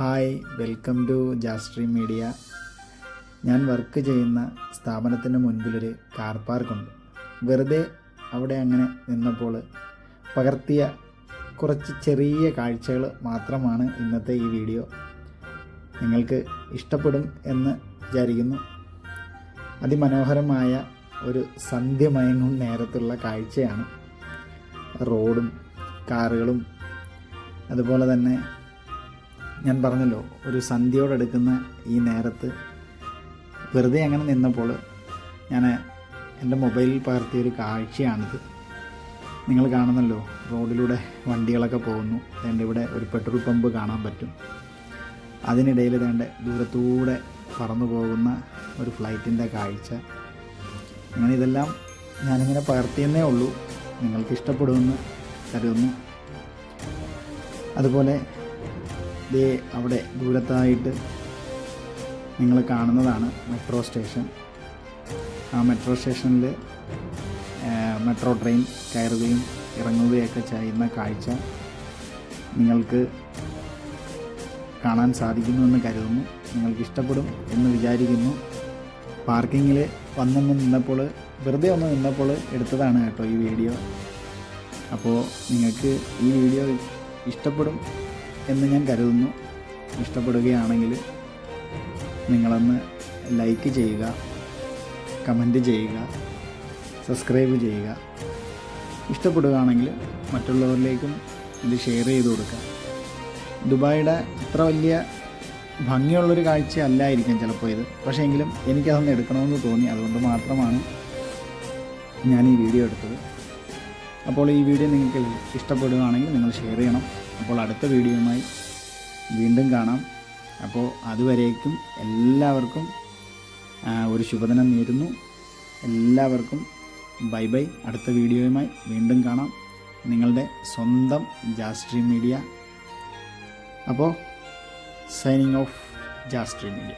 Hi welcome to Jastream media. ഞാൻ work ചെയ്യുന്ന സ്ഥാപനത്തിന് മുൻപിലൊരു കാർ പാർക്കുണ്ട്. വെറുതെ അവിടെ അങ്ങനെ നിന്നപ്പോൾ പകർത്തിയ കുറച്ച് ചെറിയ കാഴ്ചകൾ മാത്രമാണ് ഇന്നത്തെ ഈ വീഡിയോ. നിങ്ങൾക്ക് ഇഷ്ടപ്പെടും എന്ന് വിചാരിക്കുന്നു. അതിമനോഹരമായ ഒരു സന്ധ്യമയങ്ങും നേരത്തുള്ള കാഴ്ചയാണ്. റോഡും കാറുകളും അതുപോലെ തന്നെ ഞാൻ പറഞ്ഞല്ലോ ഒരു സന്ധ്യയോടെടുക്കുന്ന ഈ നേരത്ത് വെറുതെ അങ്ങനെ നിന്നപ്പോൾ ഞാൻ എന്റെ മൊബൈലിൽ പകർത്തിയ ഒരു കാഴ്ചയാണിത്. നിങ്ങൾ കാണുന്നല്ലോ റോഡിലൂടെ വണ്ടികളൊക്കെ പോകുന്നു. എന്റെ ഇവിടെ ഒരു പെട്രോൾ പമ്പ് കാണാൻ പറ്റും. അതിനിടയിൽ വേണ്ട ദൂരത്തൂടെ പറന്നു പോകുന്ന ഒരു ഫ്ലൈറ്റിന്റെ കാഴ്ച. അങ്ങനെ ഇതെല്ലാം ഞാനിങ്ങനെ പകർത്തിയെന്നേ ഉള്ളൂ. നിങ്ങൾക്ക് ഇഷ്ടപ്പെടുമെന്ന് കരുതുന്നു. അതുപോലെ ദേ അവിടെ ദൂരത്തായിട്ട് നിങ്ങൾ കാണുന്നതാണ് മെട്രോ സ്റ്റേഷൻ. ആ മെട്രോ സ്റ്റേഷനിൽ മെട്രോ ട്രെയിൻ കയറുകയും ഇറങ്ങുകയൊക്കെ ചെയ്യുന്ന കാഴ്ച നിങ്ങൾക്ക് കാണാൻ സാധിക്കുന്നുവെന്ന് കരുതുന്നു. നിങ്ങൾക്ക് ഇഷ്ടപ്പെടും എന്ന് വിചാരിക്കുന്നു. പാർക്കിങ്ങിൽ വന്നൊന്ന് നിന്നപ്പോൾ വെറുതെ ഒന്ന് നിന്നപ്പോൾ എടുത്തതാണ് കേട്ടോ ഈ വീഡിയോ. അപ്പോൾ നിങ്ങൾക്ക് ഈ വീഡിയോ ഇഷ്ടപ്പെടും എന്ന് ഞാൻ കരുതുന്നു. ഇഷ്ടപ്പെടുകയാണെങ്കിൽ നിങ്ങളൊന്ന് ലൈക്ക് ചെയ്യുക കമന്റ് ചെയ്യുക സബ്സ്ക്രൈബ് ചെയ്യുക. ഇഷ്ടപ്പെടുകയാണെങ്കിൽ മറ്റുള്ളവരിലേക്കും ഇത് ഷെയർ ചെയ്ത് കൊടുക്കുക. ദുബായിയുടെ ഇത്ര വലിയ ഭംഗിയുള്ളൊരു കാഴ്ച അല്ലായിരിക്കാം ചിലപ്പോൾ ഇത്. പക്ഷേ എങ്കിലും എനിക്കതൊന്ന് എടുക്കണമെന്ന് തോന്നി. അതുകൊണ്ട് മാത്രമാണ് ഞാൻ ഈ വീഡിയോ എടുത്തത്. അപ്പോൾ ഈ വീഡിയോ നിങ്ങൾക്ക് ഇഷ്ടപ്പെടുകയാണെങ്കിൽ നിങ്ങൾ ഷെയർ ചെയ്യണം. അപ്പോൾ അടുത്ത വീഡിയോയുമായി വീണ്ടും കാണാം. അപ്പോൾ അതുവരേക്കും എല്ലാവർക്കും ഒരു ശുഭദിനം നേരുന്നു. എല്ലാവർക്കും ബൈ ബൈ. അടുത്ത വീഡിയോയുമായി വീണ്ടും കാണാം. നിങ്ങളുടെ സ്വന്തം ജാസ്ട്രീം മീഡിയ. അപ്പോൾ സൈനിങ് ഓഫ് ജാസ്ട്രീം മീഡിയ.